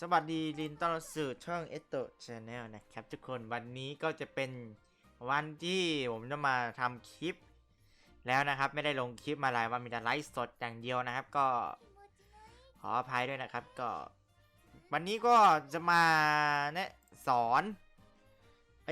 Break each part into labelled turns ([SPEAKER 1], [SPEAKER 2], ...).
[SPEAKER 1] สวัสดีลินต้อนรับสู่ช่องเอโตชาแนลนะครับทุกคนวันนี้ก็จะเป็นวันที่ผมจะมาทำคลิป แล้วนะครับไม่ได้ลงคลิปมาหลายวันมีแต่ไลฟ์สดอย่างเดียวนะครับ ก็ขออภัยด้วยนะครับก็ วันนี้ก็จะมาแนะสอน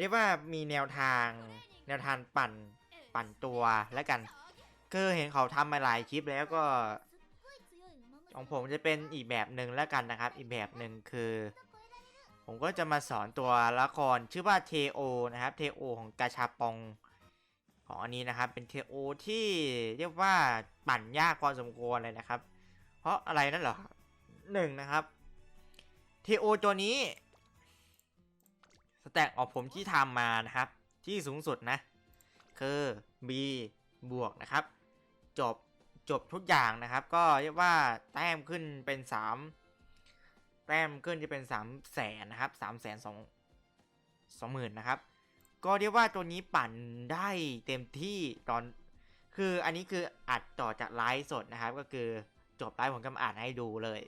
[SPEAKER 1] เรียกว่ามีแนวทางแนวทางปั่นปั่นตัวแล้วกันคือเห็นเขาทำมาหลายคลิปแล้วก็ ของผมจะเป็นอีกแบบหนึ่งแล้วกันนะครับ อีกแบบหนึ่งคือ ผมก็จะมาสอนตัวละครชื่อว่าเทโอนะครับเทโอของกาชาปองของอันนี้นะครับ เป็นเทโอที่เรียกว่าปั่นยากพอสมควรเลยนะครับ เพราะอะไรนั่นเหรอหนึ่งนะครับเทโอตัวนี้สแต็กออกผมที่ทำมานะครับ ที่สูงสุดนะ คือ B บวกนะครับ จบ จบทุกอย่างนะครับ ก็เรียกว่าแต้มขึ้นเป็น 3 แต้มขึ้นจะเป็น3 0 0แสนนะครับ3 0 0แสนสองสองหมื่นนะครับ ก็เรียกว่าตัวนี้ปั่นได้เต็มที่ตอน คืออันนี้คืออัดต่อจากไลฟ์สดนะครับ ก็คือจบไลฟ์ผมก็มาอ่านให้ดูเลย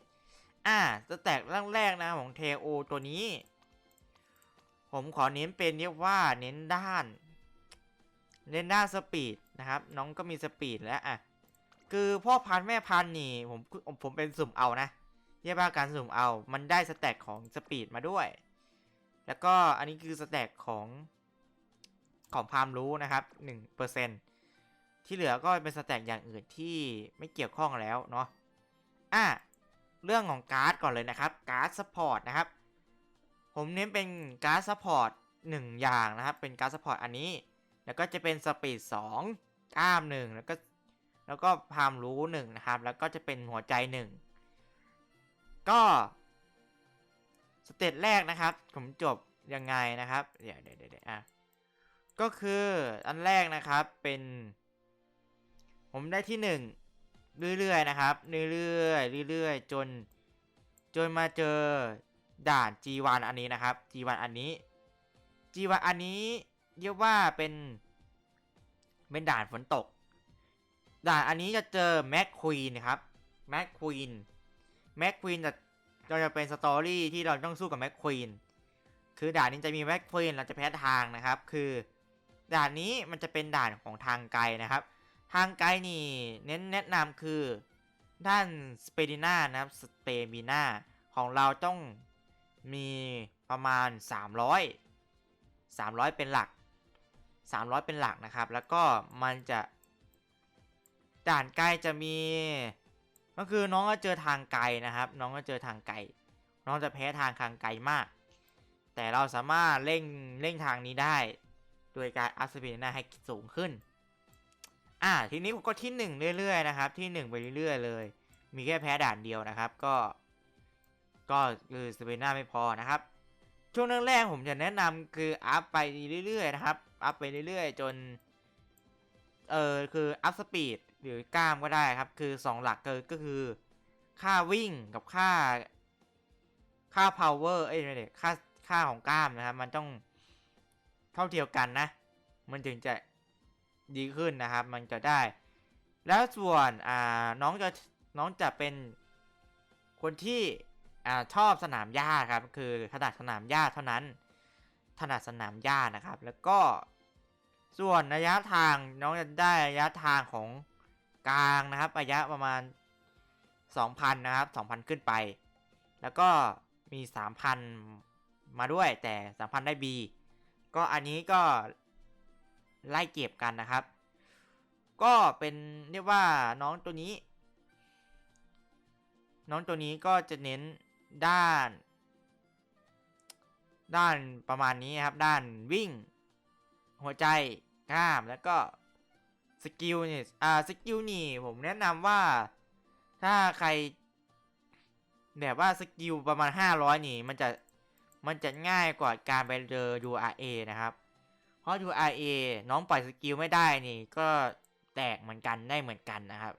[SPEAKER 1] อ่าสแต็กแรกๆนะของเทโอตัวนี้ ผมขอเน้นเป็นเรียกว่าเน้นด้าน เน้นด้านสปีดนะครับ น้องก็มีสปีดแล้วอะ คือพ่อพันธุ์แม่พันธุ์นี่ผมผมเป็นสุ่มเอานะเรียกว่าการสุ่มเอา มันได้สแต็กของสปีดมาด้วย แล้วก็อันนี้คือสแต็กของของความรู้นะครับ1%ที่เหลือก็เป็นสแต็กอย่างอื่นที่ไม่เกี่ยวข้องแล้วเนาะ อะ เรื่องของการ์ดก่อนเลยนะครับ การ์ดซัพพอร์ตนะครับ ผมเน้นเป็นการ์ดซัพพอร์ตหนึ่งอย่างนะครับ เป็นการ์ดซัพพอร์ตอันนี้ แล้วก็จะเป็นสปีด2กล้ามหนึ่งแล้วก็ แล้วก็พามรู้หนึ่งนะครับ แล้วก็จะเป็นหัวใจหนึ่งก็สเตจแรกนะครับ ผมจบยังไงนะครับ เดี๋ยวเดี๋ยวเดี๋ยวอะก็คืออันแรกนะครับเป็น ผมได้ที่หนึ่งเรื่อยๆนะครับ เรื่อยๆเรื่อยๆจน จนมาเจอด่าน G1 อันนี้นะครับ G1 อันนี้ G1 อันนี้เรียกว่าเป็นเป็นด่านฝนตก ด่านอันนี้จะเจอแม็กควีนครับแม็กควีนแม็กควีนจะเราจะเป็นสตอรี่ที่เราต้องสู้กับแม็กควีนคือด่านนี้จะมีแม็กควีนเราจะแพ้ทางนะครับ คือด่านนี้มันจะเป็นด่านของทางไกลนะครับ ทางไกลนี่เน้นแนะนำคือด้านสเปดิน่านะครับสเปมิน่าของเราต้องมีประมาณ 300 300 เป็นหลัก 300 เป็นหลักนะครับ แล้วก็มันจะ ด่านไกลจะมี ก็คือน้องก็เจอทางไกลนะครับ น้องก็เจอทางไกล น้องจะแพ้ทางทางไกลมาก แต่เราสามารถเร่งเร่งทางนี้ได้ โดยการอัพสปีดหน้าให้สูงขึ้น อ่าทีนี้ผมก็ที่ 1 เรื่อยๆนะครับ ที่ 1 ไปเรื่อยๆเลย มีแค่แพ้ด่านเดียวนะครับ ก็ ก็คือสปีดหน้าไม่พอนะครับ ช่วงแรกๆผมจะแนะนำคืออัพไปเรื่อยๆนะครับ อัพไปเรื่อยๆ จน เออคืออัพสปีด หรือกล้ามก็ได้ครับ คือ 2 หลักเกิก็คือ ค่าวิ่งกับค่า ค่า power เอ้ยไม่ใช่ค่าค่าของกล้ามนะครับ มันต้องเท่าเทียมกันนะ มันถึงจะดีขึ้นนะครับ มันจะได้ แล้วส่วนอ่าน้องจะน้องจะเป็นคนที่อ่าชอบสนามหญ้าครับ คือถนัดสนามหญ้าเท่านั้น ถนัดสนามหญ้านะครับ แล้วก็ส่วนระยะทางน้องจะได้ระยะทางของ กลางนะครับระยะประมาณ 2,000 นะครับ 2,000 ขึ้นไป แล้วก็มี 3,000 มาด้วยแต่ 3,000 ได้ B ก็อันนี้ก็ไล่เก็บกันนะครับ ก็เป็นเรียกว่าน้องตัวนี้ น้องตัวนี้ก็จะเน้นด้าน ด้านประมาณนี้ครับ ด้านวิ่ง หัวใจกล้ามแล้วก็ สกิลนี่อ่าสกิลนี่ผมแนะนำว่าถ้าใคร แบบว่าสกิลประมาณ 500 นี่ มันจะมันจะง่ายกว่าการไปเจอ URA นะครับ เพราะ URA น้องปล่อยสกิลไม่ได้นี่ ก็แตกเหมือนกันได้เหมือนกันนะครับ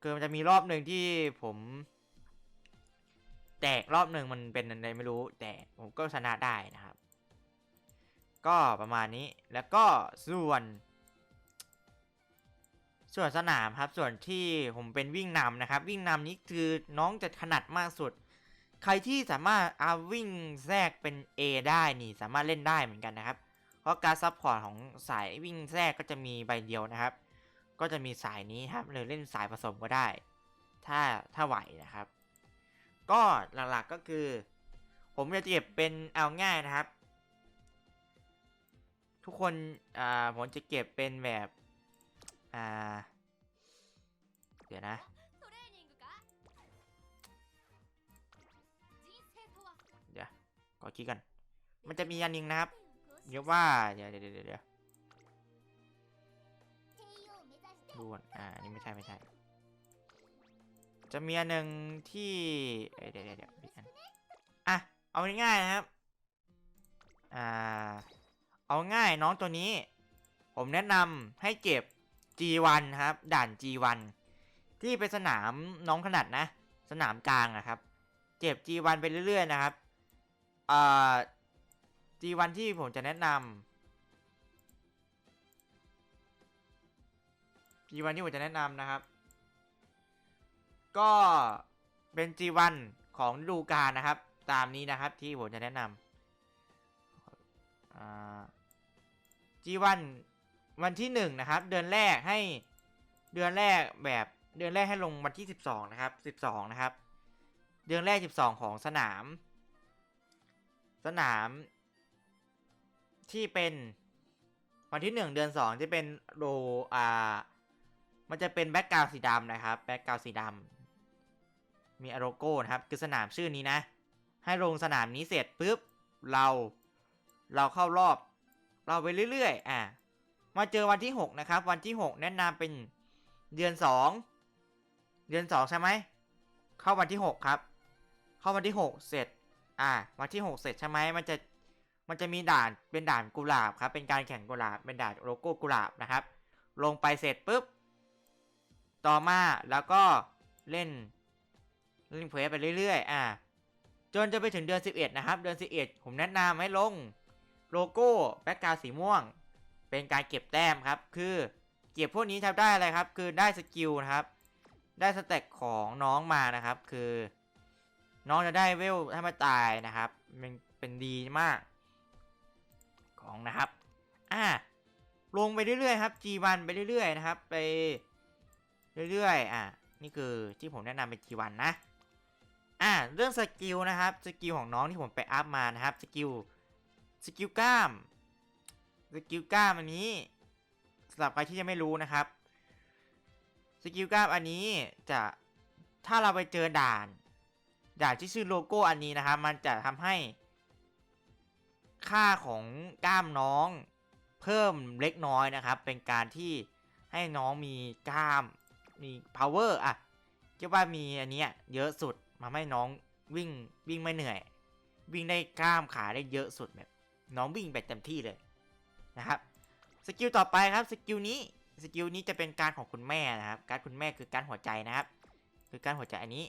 [SPEAKER 1] คือมันจะมีรอบหนึ่งที่ผม แตกรอบหนึ่งมันเป็นอะไรไม่รู้ แต่ผมก็ชนะได้นะครับ ก็ประมาณนี้แล้วก็ส่วน ส่วนสนามครับส่วนที่ผมเป็นวิ่งนำนะครับ วิ่งนำนี้คือน้องจะถนัดมากสุด ใครที่สามารถอาวิ่งแทรกเป็น A ได้นี่สามารถเล่นได้เหมือนกันนะครับ เพราะการซัพพอร์ตของสายวิ่งแทรกก็จะมีใบเดียวนะครับ ก็จะมีสายนี้ครับหรือเล่นสายผสมก็ได้ ถ้าถ้าไหวนะครับ ก็หลักๆก็คือ ผมจะเก็บเป็นเอาง่ายนะครับ ทุกคนอ่าผมจะเก็บเป็นแบบ่า เดี๋ยวนะ เดี๋ยวก็คิดกัน มันจะมีอันหนึ่งนะครับเรียกว่า เดี๋ยวเดี๋ยวเดี๋ยวดูอ่า นี่ไม่ใช่ไม่ใช่ จะมีอันหนึ่งที่เดี๋ยวเดี๋ยวเดี๋ยวอะ เอาง่ายๆนะครับ อ่า เอาง่ายน้องตัวนี้ ผมแนะนำให้เก็บ G1 ครับ ด่าน G1 ที่เป็นสนามน้องขนาดนะ สนามกลางนะครับ เก็บ G1 ไปเรื่อย ๆ นะครับอ่า G1 ที่ผมจะแนะนำ G1 ที่ผมจะแนะนำนะครับ ก็เป็น G1 ของดูกานะครับ ตามนี้นะครับที่ผมจะแนะนำ G1 วันที่หนึ่งนะครับเดือนแรกให้เดือนแรกแบบเดือนแรกให้ลงวันที่สิบสองนะครับสิบสองนะครับ เดือนแรกสิบสองของสนาม สนาม ที่เป็นวันที่หนึ่งเดือนสองที่เป็นโรอ่ามันจะเป็นแบ็กกราวสีดำนะครับแบ็กกราวสีดำมีอโลโก้นะครับ คือสนามชื่อนี้นะ ให้ลงสนามนี้เสร็จปุ๊บเราเราเข้ารอบ เราไปเรื่อยๆ อะ มาเจอวันที่ 6 นะครับ วันที่ 6 แนะนำเป็นเดือน 2 เดือน 2 ใช่ไหม เข้าวันที่ 6 ครับ เข้าวันที่ 6 เสร็จ อะวันที่ 6 เสร็จใช่ไหมมันจะ มันจะมีด่าน เป็นด่านกุหลาบครับ เป็นการแข่งกุหลาบ เป็นด่านโลโก้กุหลาบนะครับ ลงไปเสร็จปุ๊บ ต่อมาแล้วก็เล่น เล่นเพลย์ไปเรื่อยๆ อะจนจะไปถึงเดือน 11 นะครับ เดือน 11 ผมแนะนำให้ลงโลโก้แบ็กกราวสีม่วง เป็นการเก็บแต้มครับ คือเก็บพวกนี้ทำได้อะไรครับ คือได้สกิลนะครับ ได้สเต็กของน้องมานะครับ คือ น้องจะได้เวลถ้าไม่ตายนะครับมันเป็นดีมาก ของนะครับอ่าลงไปเรื่อยๆครับ G1 ไปเรื่อยๆนะครับ ไปเรื่อยๆอะนี่คือที่ผมแนะนำเป็น G1 นะอ่าเรื่องสกิลนะครับสกิลของน้องที่ผมไปอัพมานะครับสกิลสกิลกล้าม สกิลกล้ามอันนี้สำหรับใครที่ยังไม่รู้นะครับสกิลกล้ามอันนี้จะถ้าเราไปเจอด่านด่านที่ชื่อโลโก้อันนี้นะครับ มันจะทำให้ ค่าของกล้ามน้องเพิ่มเล็กน้อยนะครับ เป็นการที่ให้น้องมีกล้ามมี power อะเรียกว่ามีอันเนี้ยเยอะสุดมาให้น้องวิ่งวิ่งไม่เหนื่อย วิ่งได้กล้ามขาได้เยอะสุดแบบ น้องวิ่งแบบเต็มที่เลย นะครับสกิลต่อไปครับสกิลนี้สกิลนี้จะเป็นการของคุณแม่นะครับการคุณแม่คือการหัวใจนะครับ คือการหัวใจอันนี้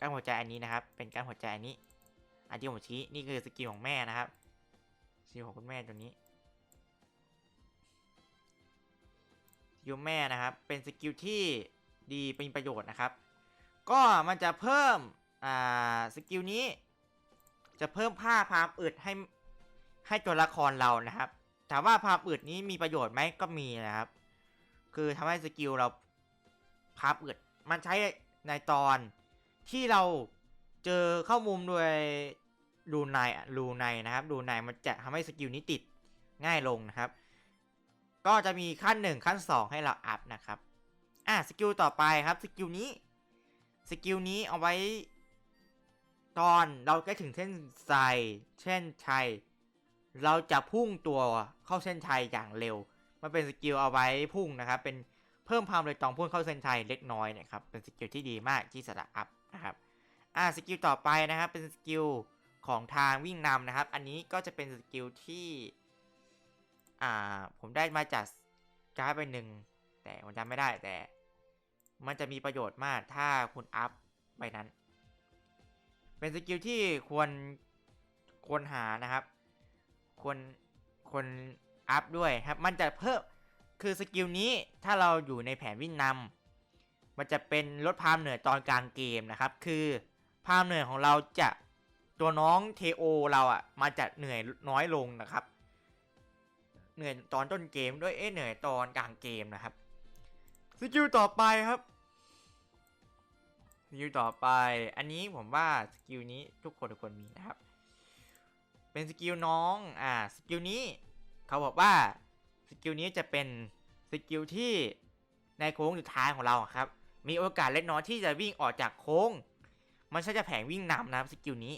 [SPEAKER 1] การหัวใจอันนี้นะครับ เป็นการหัวใจอันนี้ อันที่ผมชี้นี่คือสกิลของแม่นะครับสกิลของคุณแม่ตัวนี้สกิลแม่นะครับ เป็นสกิลที่ดีเป็นประโยชน์นะครับ ก็มันจะเพิ่มอ่าสกิลนี้ จะเพิ่มผ้าพามอึดให้ ให้ตัวละครเรานะครับ ถามว่าพามอึดนี้มีประโยชน์ไหมก็มีนะครับ คือทำให้สกิลเราพามอึดมันใช้ในตอนที่เราเจอเข้ามุมโดยรูในรูในนะครับรูในมันจะทำให้สกิลนี้ติดง่ายลงนะครับ ก็จะมีขั้นหนึ่งขั้นสองให้เราอัพนะครับอะสกิลต่อไปครับสกิลนี้สกิลนี้เอาไว้ตอนเราใกล้ถึงเส้นชัยเช่นชัย เราจะพุ่งตัวเข้าเส้นชัยอย่างเร็ว มันเป็นสกิลเอาไว้พุ่งนะครับ เป็นเพิ่มความเร็วตอนพุ่งเข้าเส้นชัยเล็กน้อยนะครับ เป็นสกิลที่ดีมากที่สระอัพนะครับ อ่าสกิลต่อไปนะครับ เป็นสกิลของทางวิ่งนำนะครับ อันนี้ก็จะเป็นสกิลที่ อ่า ผมได้มาจากการ์ดไปหนึ่ง แต่ผมจำไม่ได้แต่ มันจะมีประโยชน์มากถ้าคุณอัพใบนั้น เป็นสกิลที่ควรควรหานะครับ ควรควรอัพด้วยครับ มันจะเพิ่มคือสกิลนี้ถ้าเราอยู่ในแผนวิ่งนำมันจะเป็นลดความเหนื่อยตอนกลางเกมนะครับ คือความเหนื่อยของเราจะตัวน้องเทโอเราอะ่ะมาจะเหนื่อยน้อยลงนะครับ เหนื่อยตอนต้นเกมด้วยเอ๊เหนื่อยตอนกลางเกมนะครับสกิลต่อไปครับสกิลต่อไป อันนี้ผมว่าสกิลนี้ทุกคนทุกคนมีนะครับ เป็นสกิลน้อง อ่า สกิลนี้ เขาบอกว่า สกิลนี้จะเป็นสกิลที่ในโค้งสุดท้ายของเราครับ มีโอกาสเล็กน้อยที่จะวิ่งออกจากโค้ง มันใช่จะแผงวิ่งนำนะครับสกิลนี้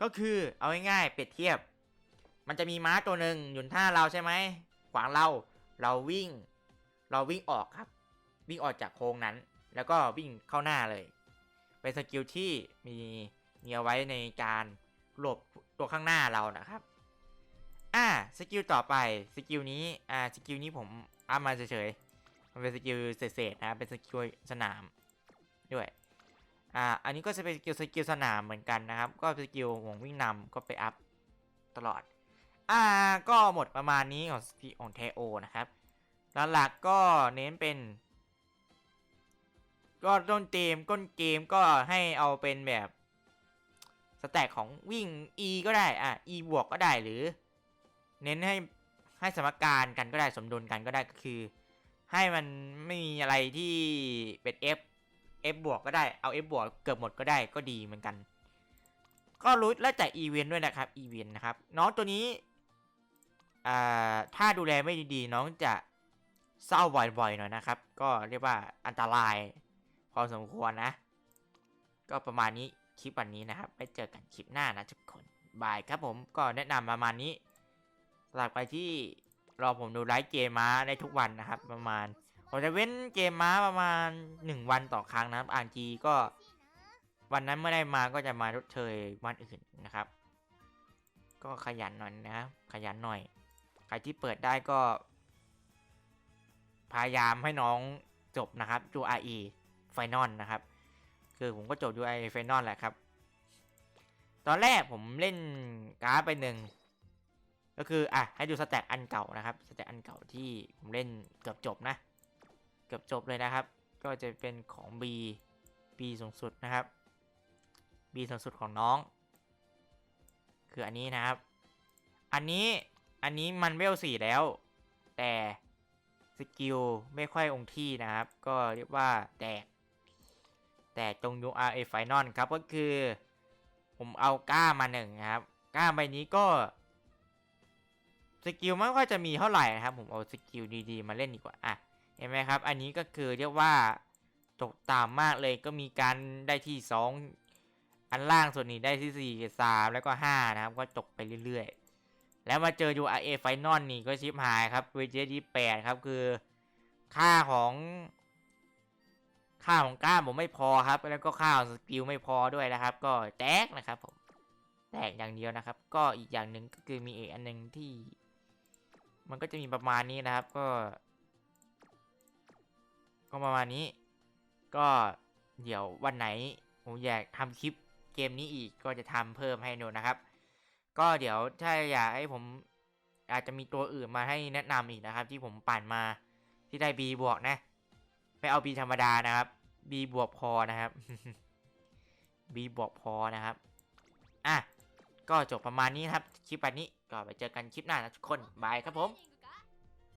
[SPEAKER 1] ก็คือเอาง่ายๆเปรียบเทียบ มันจะมีม้าตัวหนึ่งอยู่ท่าเราใช่ไหม ขวางเรา เราวิ่ง เราวิ่งออกครับ วิ่งออกจากโค้งนั้น แล้วก็วิ่งเข้าหน้าเลย เป็นสกิลที่มีมีเอาไว้ในการหลบ ตัวข้างหน้าเรานะครับ อ่าสกิลต่อไปสกิลนี้อ่าสกิลนี้ผมอัพมาเฉยๆมันเป็นสกิลเศษๆนะเป็นสกิลสนามด้วยอ่าอันนี้ก็จะเป็นสกิลสกิลสนามเหมือนกันนะครับ ก็สกิลของวิ่งนำก็ไปอัพตลอด อ่าก็หมดประมาณนี้ของสกิลของเทโอนะครับลหลักก็เน้นเป็น ก็ต้นเกมก้นเกมก็ให้เอาเป็นแบบ สแต็กของวิ่ง E ก็ได้อะ E บวกก็ได้หรือ เน้นให้ให้สมการกันก็ได้สมดุลกันก็ได้ก็คือ ให้มันไม่มีอะไรที่เป็น F F บวกก็ได้เอา F บวกเกือบหมดก็ได้ก็ดีเหมือนกัน ก็รู้แล้วแต่อีเวนด้วยนะครับอีเวนนะครับ น้องตัวนี้อ่าถ้าดูแลไม่ดีๆ น้องจะเศร้าบ่อยๆหน่อยนะครับ ก็เรียกว่าอันตรายพอสมควรนะ ก็ประมาณนี้ คลิปวันนี้นะครับไปเจอกันคลิปหน้านะทุกคนบายครับผมก็แนะนำประมาณนี้หรับใครที่รอผมดูไลฟ์เกมมาได้ทุกวันนะครับ ประมาณผมจะเว้นเกมม้าประมาณ 1 วันต่อครั้งนะครับอ่านจีก็ วันนั้นเมื่อได้มาก็จะมาทดเชยวันอื่นนะครับ ก็ขยันหน่อยนะครับขยันหน่อย ใครที่เปิดได้ก็ พยายามให้น้องจบนะครับจู RE Final นะครับ คือผมก็จบ UI Final แหละครับ ตอนแรกผมเล่นการ์ดไปหนึ่งก็คืออะให้ดูสแต็กอันเก่านะครับสแต็กอันเก่าที่ผมเล่นเกือบจบนะ เกือบจบเลยนะครับ ก็จะเป็นของ B B สูงสุดนะครับ B สูงสุดของน้อง คืออันนี้นะครับ อันนี้อันนี้มันเวลสี่แล้ว แต่สกิลไม่ค่อยองที่นะครับ ก็เรียกว่าแตก แต่ตรง URA Final ครับก็คือ ผมเอาก้ามาหนึ่งครับก้าใบนี้ก็สกิลไม่ค่อยจะมีเท่าไหร่นะครับ ผมเอาสกิลดีๆมาเล่นดีกว่าอะเห็นไหมครับ อันนี้ก็คือเรียกว่าตกต่ำมากเลยก็มีการได้ที่ 2 อันล่างส่วนนี้ได้ที่ 4 3 แล้วก็ 5 นะครับ ก็ตกไปเรื่อยๆ แล้วมาเจอ URA Final นี่ก็ชิปหายครับเวจที่8ครับ คือค่าของ ค่าของกล้ามผมไม่พอครับ แล้วก็ค่าของสกิลไม่พอด้วยนะครับ ก็แตกนะครับผมแตกอย่างเดียวนะครับ ก็อีกอย่างหนึ่งก็คือมีอีกอันหนึ่งที่ มันก็จะมีประมาณนี้นะครับ ก็ ก็ประมาณนี้ ก็เดี๋ยววันไหนผมอยากทำคลิปเกมนี้อีกก็จะทำเพิ่มให้ดูนะครับ ก็เดี๋ยวถ้าอยากให้ผมอาจจะมีตัวอื่นมาให้แนะนำอีกนะครับ ที่ผมปั่นมาที่ได้ B บวกนะ ไม่เอา b ธรรมดานะครับ b บวกพอนะครับ b บวกพอนะครับ อะ ก็จบประมาณนี้ครับ คลิปวันนี้ก็ไปเจอกันคลิปหน้านะทุกคน บายครับผม